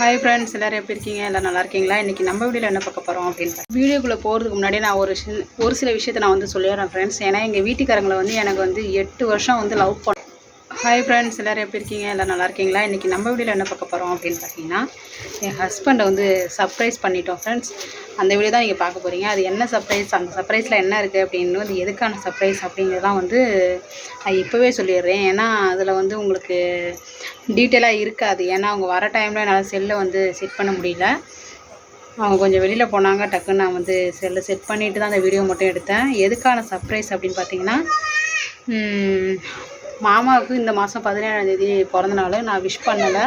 Hi friends எல்லோரும் எப்படி இருக்கீங்க? எல்லாம் நல்லா இருக்கீங்களா? இன்றைக்கி நம்ம வீடியோவில் என்ன பார்க்க போகிறோம் அப்படின்னு வீடியோக்குள்ளே போகிறதுக்கு முன்னாடி நான் ஒரு ஒரு சில விஷயத்தை நான் வந்து சொல்லிடுறேன் ஃப்ரெண்ட்ஸ் ஏன்னா எங்கள் வீட்டுக்காரங்களை வந்து எனக்கு வந்து எட்டு வருஷம் வந்து லவ் பண்ண ஹாய் ஃப்ரெண்ட்ஸ் எல்லோரும் எப்படி இருக்கீங்க? எல்லாம் நல்லா இருக்கீங்களா? இன்றைக்கி நம்ம வீடியோவில் என்ன பார்க்க போகிறோம் அப்படின்னு பார்த்தீங்கன்னா என் ஹஸ்பண்டை வந்து சர்ப்ரைஸ் பண்ணிட்டோம் ஃப்ரெண்ட்ஸ் அந்த வீடியோ தான் நீங்கள் பார்க்க போகிறீங்க அது என்ன சர்ப்ரைஸ் அந்த சர்ப்ரைஸில் என்ன இருக்குது அப்படின்னு வந்து எதுக்கான சர்ப்ரைஸ் அப்படிங்கிறதான் வந்து நான் இப்போவே சொல்லிடுறேன். ஏன்னா அதில் வந்து உங்களுக்கு டீட்டெயிலாக இருக்காது. ஏன்னா அவங்க வர டைமில் என்னால் செல்லை வந்து செட் பண்ண முடியல. அவங்க கொஞ்சம் வெளியில் போனாங்க டக்குன்னு நான் வந்து செல்லை செட் பண்ணிவிட்டு தான் அந்த வீடியோ மட்டும் எடுத்தேன். எதுக்கான சர்ப்ரைஸ் அப்படின்னு பார்த்தீங்கன்னா மாமாவுக்கு இந்த மாதம் பதினேழாந்தேதி பிறந்த நாள் நான் விஷ் பண்ணலை.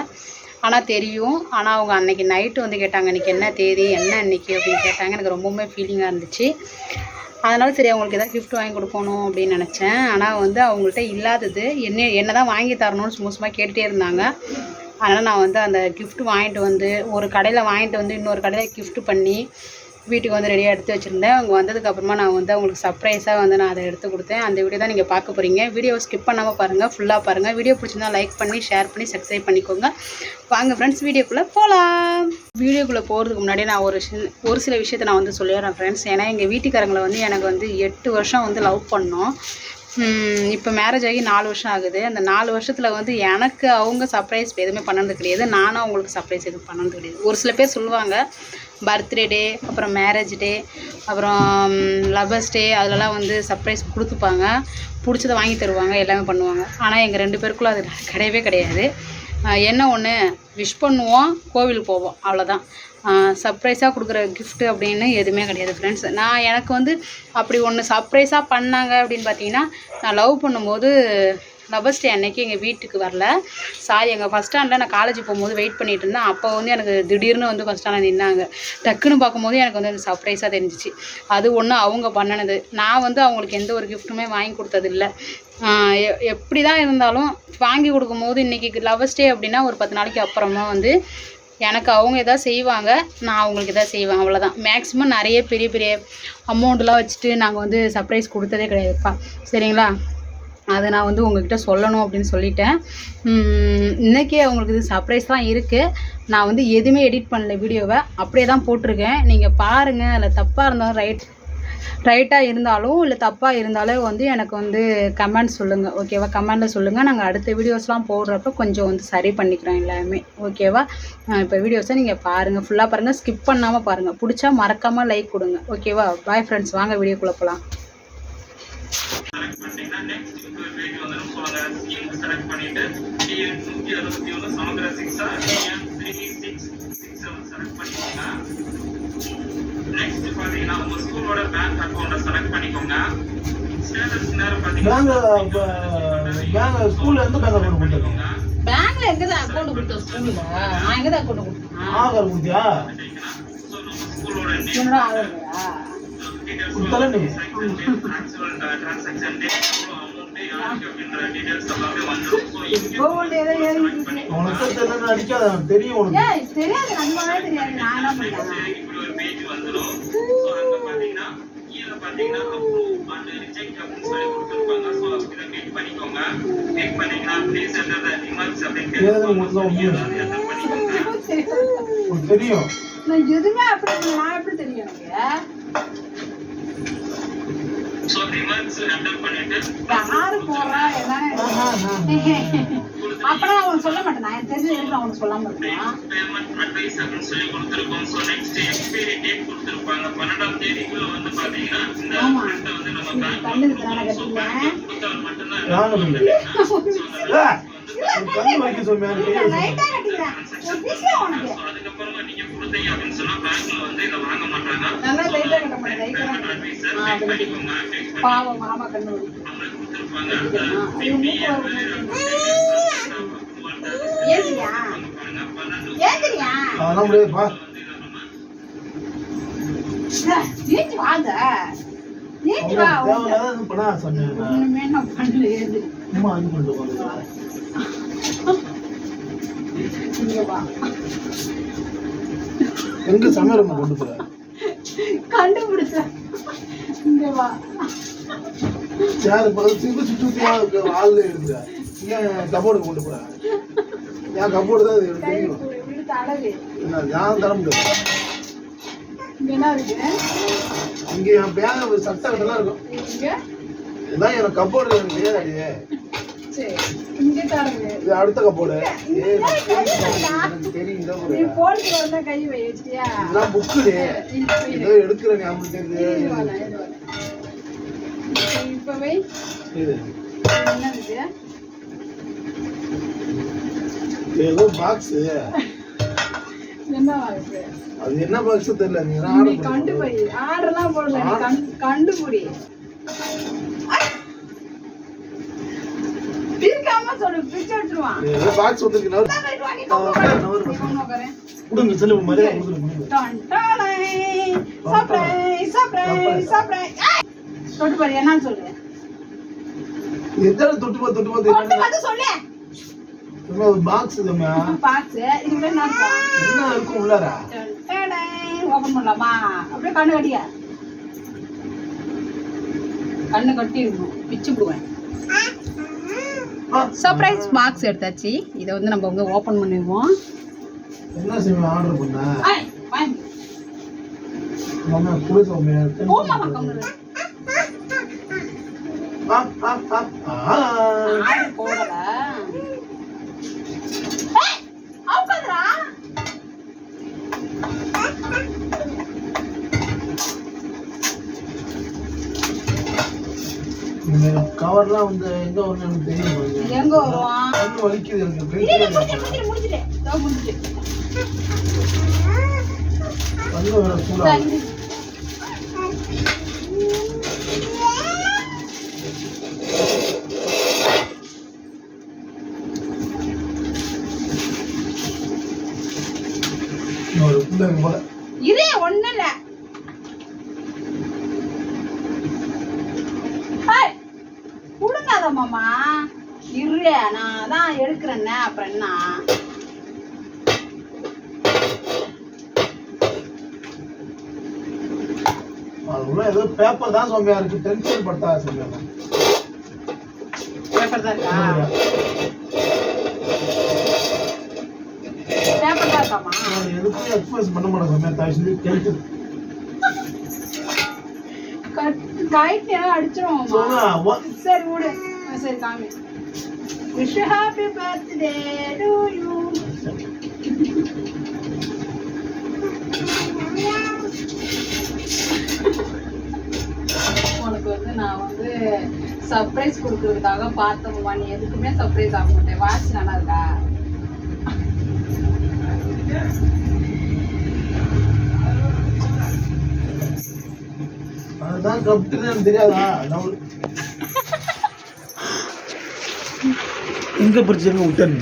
ஆனால் தெரியும். ஆனால் அவங்க அன்னைக்கு நைட்டு வந்து கேட்டாங்க இன்றைக்கி என்ன தேதி என்ன இன்றைக்கி அப்படின்னு கேட்டாங்க. எனக்கு ரொம்பவுமே ஃபீலிங்காக இருந்துச்சு. அதனால சரி அவங்களுக்கு எதாவது கிஃப்ட் வாங்கி கொடுக்கணும் அப்படின்னு நினச்சேன். ஆனால் வந்து அவங்கள்ட்ட இல்லாதது என்ன என்ன தான் வாங்கி தரணும்னு சும்மா சும்மா கேட்டுகிட்டே இருந்தாங்க. அதனால் நான் வந்து அந்த கிஃப்ட் வாங்கிட்டு வந்து ஒரு கடையில் வாங்கிட்டு வந்து இன்னொரு கடையில் கிஃப்ட் பண்ணி வீட்டுக்கு வந்து ரெடியாக எடுத்து வச்சுருந்தேன். அவங்க வந்ததுக்கப்புறமா நான் வந்து அவங்களுக்கு சர்ப்ரைஸாக வந்து நான் அதை எடுத்து கொடுத்தேன். அந்த வீடியோ தான் நீங்கள் பார்க்க போகிறீங்க வீடியோ ஸ்கிப் பண்ணாமல் பாருங்கள் ஃபுல்லாக பாருங்கள் வீடியோ பிடிச்சிருந்தா லைக் பண்ணி ஷேர் பண்ணி சப்ஸ்கிரைப் பண்ணிக்கோங்க. வாங்க ஃப்ரெண்ட்ஸ் வீடியோக்குள்ளே போகலாம் வீடியோக்குள்ளே போகிறதுக்கு முன்னாடி நான் ஒரு ஒரு சில விஷயத்தை நான் வந்து சொல்லிடுறேன் ஃப்ரெண்ட்ஸ் ஏன்னா எங்கள் வீட்டுக்காரங்களை வந்து எனக்கு வந்து எட்டு வருஷம் வந்து லவ் பண்ணோம். இப்போ மேரேஜ் ஆகி நாலு வருஷம் ஆகுது. அந்த நாலு வருஷத்தில் வந்து எனக்கு அவங்க சர்ப்ரைஸ் எதுவுமே பண்ணது கிடையாது. நானும் அவங்களுக்கு சர்ப்ரைஸ் எதுவும் பண்ணது கிடையாது. ஒரு சில பேர் சொல்லுவாங்க பர்த்டே டே அப்புறம் மேரேஜ் டே அப்புறம் லவ்வர்ஸ் டே அதிலலாம் வந்து சர்ப்ரைஸ் கொடுத்துப்பாங்க. பிடிச்சத வாங்கி தருவாங்க எல்லாமே பண்ணுவாங்க. ஆனால் எங்கள் ரெண்டு பேருக்குள்ள அது கிடையவே கிடையாது. என்ன ஒன்று விஷ் பண்ணுவோம் கோவிலுக்கு போவோம் அவ்வளோதான் சர்ப்ரைஸாக கொடுக்குற கிஃப்ட்டு அப்படின்னு எதுவுமே கிடையாது ஃப்ரெண்ட்ஸ் நான் எனக்கு வந்து அப்படி ஒன்று சர்ப்ரைஸாக பண்ணாங்க அப்படின்னு பார்த்தீங்கன்னா நான் லவ் பண்ணும்போது லவர்ஸ் டே அன்னைக்கு எங்கள் வீட்டுக்கு வரல. சாரி எங்கள் ஃபஸ்ட் ஸ்டாண்டில் நான் காலேஜ் போகும்போது வெயிட் பண்ணிட்டு இருந்தேன். அப்போ வந்து எனக்கு திடீர்னு வந்து ஃபஸ்ட் ஸ்டாண்டில் நின்னாங்க. டக்குன்னு பார்க்கும்போது எனக்கு வந்து அது சர்ப்ரைஸாக தெரிஞ்சிச்சு. அது ஒன்று அவங்க பண்ணினது. நான் வந்து அவங்களுக்கு எந்த ஒரு கிஃப்ட்டுமே வாங்கி கொடுத்ததில்ல. எப்படி தான் இருந்தாலும் வாங்கி கொடுக்கும்போது இன்றைக்கி லவர்ஸ் டே அப்படின்னா ஒரு பத்து நாளைக்கு அப்புறமா வந்து எனக்கு அவங்க எதாவது செய்வாங்க நான் அவங்களுக்கு எதாவது செய்வேன். அவ்வளோதான் மேக்ஸிமம் நிறைய பெரிய பெரிய அமௌண்ட்லாம் வச்சுட்டு நாங்கள் வந்து சர்ப்ரைஸ் கொடுத்ததே கிடையாதுப்பா சரிங்களா? அதை நான் வந்து உங்ககிட்ட சொல்லணும் அப்படின்னு சொல்லிட்டேன். இன்றைக்கே உங்களுக்கு அவங்களுக்கு இது சர்ப்ரைஸ் தான் இருக்குது நான் வந்து எதுவுமே எடிட் பண்ணல வீடியோவை. அப்படியே தான் போட்டிருக்கேன். நீங்கள் பாருங்கள் அதில் தப்பாக இருந்தாலும் ரைட் ரைட்டாக இருந்தாலும் இல்லை தப்பாக இருந்தாலும் வந்து எனக்கு வந்து கமெண்ட் சொல்லுங்கள் ஓகேவா கமெண்டில் சொல்லுங்கள் நாங்கள் அடுத்த வீடியோஸ்லாம் போடுறப்ப கொஞ்சம் வந்து சரி பண்ணிக்கிறோம் எல்லாமே. ஓகேவா இப்போ வீடியோஸை நீங்கள் பாருங்கள் ஃபுல்லாக பாருங்கள் ஸ்கிப் பண்ணாமல் பாருங்கள் பிடிச்சா மறக்காமல் லைக் கொடுங்க. ஓகேவா பாய் ஃப்ரெண்ட்ஸ் வாங்க வீடியோக்குள்ளே போகலாம் செலக்ட் பண்ணிட்டீங்கன்னா நெக்ஸ்ட் இன்னொரு பேஜ் வந்துடும் ஸோ அந்த ஸ்கீம் செலக்ட் பண்ணிட்டு டிஎன் நூற்றி அறுபத்தி ஒன்று சமுத்திர சிக்ஸா TN three six six seven select பண்ணிக்கோங்க. நெக்ஸ்ட் பார்த்தீங்கன்னா உங்கள் ஸ்கூலோட பேங்க் அக்கௌண்ட்டை செலக்ட் பண்ணிக்கோங்க. ஸ்டேட்டஸ் நேரம் பார்த்தீங்கன்னா ஸ்கூல்ல பேங்க் அக்கௌண்ட் கொடுத்துருக்கோங்க பேங்க்ல எங்கே தான் அக்கௌண்ட் கொடுத்தோம் ஸ்கூலில் நான் எங்கே தான் அக்கௌண்ட் கொடுத்தேன்? ஆதார் கொடுத்தியா என்னோட ஆதாரியா தெரியும் உனக்கு ஏய் தெரியாது நண்பனே தெரியாது நான் என்ன பண்ணேன் இப்படி ஒரு பேஜ் வந்துடும் ஸோ அங்கே பார்த்தீங்கன்னா கீழே பார்த்தீங்கன்னா அப்ரூவ் அண்ட் ரிஜெக்ட் அப்படின்னு சொல்லி கொடுத்துருப்பாங்க ஸோ இதை கிளிக் பண்ணிக்கோங்க கிளிக் பண்ணீங்கன்னா ப்ளீஸ் என்டர் த இமெயில்ஸ் அப்படின்னு ஏதாவது உங்களுக்கு தான் உண்மை. என்டர் பண்ணிக்கோங்க உனக்கு தெரியும் நான் எதுவுமே அப்படி. நான் எப்படி தெரியும் எனக்கு ஸோ பண்ணிட்டு யாரு போறா ஆஹா. அப்பனா அவன் சொல்ல மாட்டேன்? நான் தெரிஞ்ச எடுத்து அவனுக்கு சொல்லாம இருப்பான் பேமெண்ட் அட்வைஸ் அப்படின்னு சொல்லி கொடுத்துருக்கோம். ஸோ நெக்ஸ்ட் எக்ஸ்பைரி டேட் கொடுத்துருப்பாங்க. பன்னெண்டாம் தேதிக்குள்ள வந்து பார்த்தீங்கன்னா இந்த print வந்து நம்ம கொடுத்தால் மட்டும்தான் அதுக்கப்புறமா நீங்க கொடுத்தீங்க அப்படின்னு சொன்னா பேங்க்ல வந்து இதை வாங்க மாட்டாங்க. பாவம் மாமா கண்ணு அதெல்லாம் முடியாதுப்பா நீச்சு வாங்க. நீச்சு வா சொன்னேன். ஒண்ணுமே நான் பண்ணல ஏந்திரி. சும்மா இது பண்ணிட்டு உட்காந்துருக்கேன். இங்க வா. எங்க சமையல் கொண்டு போற கண்டுபிடிச்ச இங்க வா. யாரு சிந்து சுத்தி ஆள் இருக்குதா ஏன் கபோர்டு கொண்டு போற ஏன் கபோர்டு தான் எனக்கு தெரியும். ஞானம் தர முடியாது. இங்க இருக்கு? என் பேக சட்டை இதெல்லாம் இருக்கும். இங்க? இதுதான் எனக்கு கப்போர்டு எனக்கு சரி தரங்க இது அடுத்த நான் தெரியும், எனக்கு தெரியும். ஒரு நீ வந்தா கை வை வச்சிட்டியா? இதெல்லாம். ஏதோ எடுக்கிற ஞாபகம் தெரியுது. இப்ப- வை. இது ஏதோ பாக்ஸ் என்ன இருக்கு அது என்ன பாக்ஸ் தெரியல நீ ஆர்டர் கண்டுபிடி. ஆர்டர்லாம் போடல கண்டுபிடி பிரிக்காம சொல்லு பிரிச்சு எடுத்துருவான் ஏதோ பாக்ஸ் வந்துருக்கு நான் ரைட் வாங்கி கொண்டு உட்காரு. நவரு, நீ கொண்டு உட்காரு. கொடுங்க செல்லு மரியாதை! தொட்டு பாரு என்னன்னு சொல்லு. எத்தனை தொட்டு பா தொட்டு சொல்லு. என்ன ஒரு பாக்ஸ் இதுமா பாக்ஸ் இதுல என்ன இருக்கும்? என்ன இருக்கும் உள்ளார? ஓபன் பண்ணலாமா? அப்படியே கண்ணு கட்டிய? கண்ணு கட்டி இருக்கணும் பிச்சு விடுவேன் சர்ப்ரைஸ் பாக்ஸ் எடுத்தாச்சு. இதை வந்து நம்ம வந்து ஓபன் பண்ணிடுவோம். என்ன செய்வேன் ஆர்டர் பண்ண. மாமா குடு சௌமியா போம்மா, கம்முனு. ஆ ஆ ஆ ஆ. ஆடு போடல ஏய், அவுக்காதடா. இந்த கவர்லாம் வந்து எங்க வரும்னு எனக்கு தெரியும். எங்க வரும் கண்ணு வலிக்குது எனக்கு. கண்ணு வேற சூடா. ஒரு பிள்ளைங்க போல இரு ஒண்ணு இல்ல ஏய், மாமா இரு நான் தான் எடுக்கிறேன்ன அப்புறம் என்ன? ஏதோ பேப்பர் தான் சௌமியா இருக்கு. டென்ஷன் படுத்தாத சௌமியா பேப்பர் தான் இருக்கா? பேப்பர் தான் இருக்காமா? நான் எதுக்கும் எக்ஸ்பிரஸ் பண்ண மாட்டேன் சௌமியா. தாய் சொல்லி கேட்டு கைட்டு அடிச்சிருவோம் சௌமியா வா- சரி விடு. சரி காமி wish happy birthday to you உனக்கு வந்து நான் வந்து சர்ப்ரைஸ் கொடுக்கறதுக்காக பார்த்தோம்மா நீ எதுக்குமே சர்ப்ரைஸ் ஆக மாட்டேன். வாட்ச் நல்லா இருக்கா? அதுதான் கப்டுன்னு தெரியாதா எங்க பிடிச்சி எங்க விட்டேன்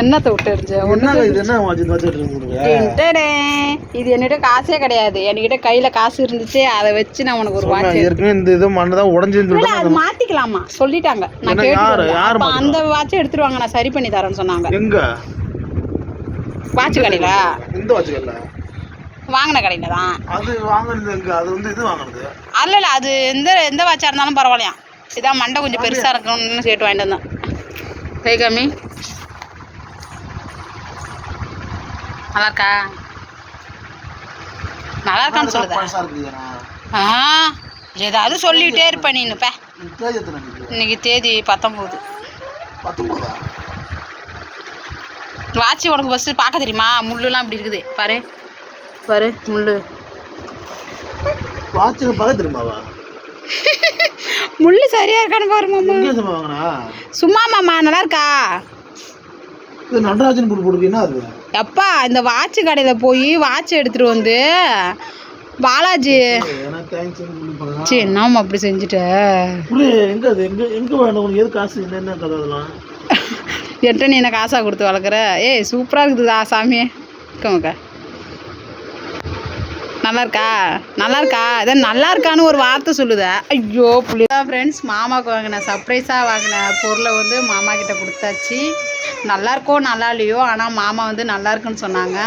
என்னத்தை விட்டு எரிஞ்ச என்ன இது? என்ன வாட்சி வச்சுட்டு இது என்னிட்ட காசே கிடையாது. என்கிட்ட கையில காசு இருந்துச்சு. அதை வச்சு நான் உனக்கு ஒரு வாட்ச் ஏற்கனவே இந்த இது மண்ணு தான் சொல்லிட்டு அது மாத்திக்கலாமா? சொல்லிட்டாங்க. நான் கேட்டு? அந்த வாட்ச் எடுத்துருவாங்க. நான் சரி பண்ணி தரேன்னு சொன்னாங்க. எங்க? வாட்ச் கடையில. இந்த வாட்சுக்கல்ல வாங்கின கடையில தான். அது வாங்குறது எங்க? அது வந்து இது வாங்குறது அல்ல இல்ல அது எந்த எந்த வாட்சா இருந்தாலும் பரவாயில்லையா இதான் மண்டை கொஞ்சம் பெருசா இருக்கணும்னு சேர்த்து வாங்கிட்டு வந்தேன். கை காமி நல்லா இருக்கா நல்லா இருக்கான்னு சொல்லுதா ஆ ஏதாவது சொல்லிக்கிட்டே இருப்ப நீ இப்ப. இன்னைக்கு? தேதி பத்தொம்போது. வாட்ச் உனக்கு ஃபஸ்ட்டு பார்க்க தெரியுமா? முள்ளுலாம் இப்படி இருக்குது. பாரு. பாரு முள்ளு. வாட்ச் பார்க்க தெரியுமாவா? முள்ளு சரியா இருக்கான்னு பாரு மாமா. சும்மா மாமா நல்லா இருக்கா? இது நடராஜன் பொருள் போடுக்கு என்ன அது? எப்பா இந்த வாட்ச் கடையில் போய் வாட்ச் எடுத்துட்டு வந்து பாலாஜி சரி என்னம்மா அப்படி செஞ்சுட்ட? எங்க அது? எங்க எங்க வேணும் உனக்கு எது காசு? என்னென்ன கதை அதெல்லாம்? என்கிட்ட நீ என்ன காசா கொடுத்து வளர்க்குற? ஏய் சூப்பராக இருக்குதுதா சாமி. கமக்கா நல்லா இருக்கா நல்லா இருக்கா இதான் நல்லா இருக்கான்னு ஒரு வார்த்தை சொல்லுத. ஐயோ புள்ளி. ஃப்ரெண்ட்ஸ் மாமாவுக்கு வாங்கின சர்ப்ரைஸாக வாங்கின பொருளை வந்து மாமா கிட்ட கொடுத்தாச்சு. நல்லா இருக்கோ நல்லா இல்லையோ ஆனால் மாமா வந்து நல்லா இருக்குன்னு சொன்னாங்க.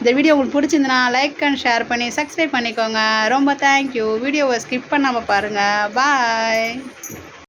இந்த வீடியோ உங்களுக்கு பிடிச்சிருந்தனா லைக் அண்ட் ஷேர் பண்ணி சப்ஸ்கிரைப் பண்ணிக்கோங்க. ரொம்ப தேங்க்யூ வீடியோவை ஸ்கிப் பண்ணாமல் பாருங்கள் பாய்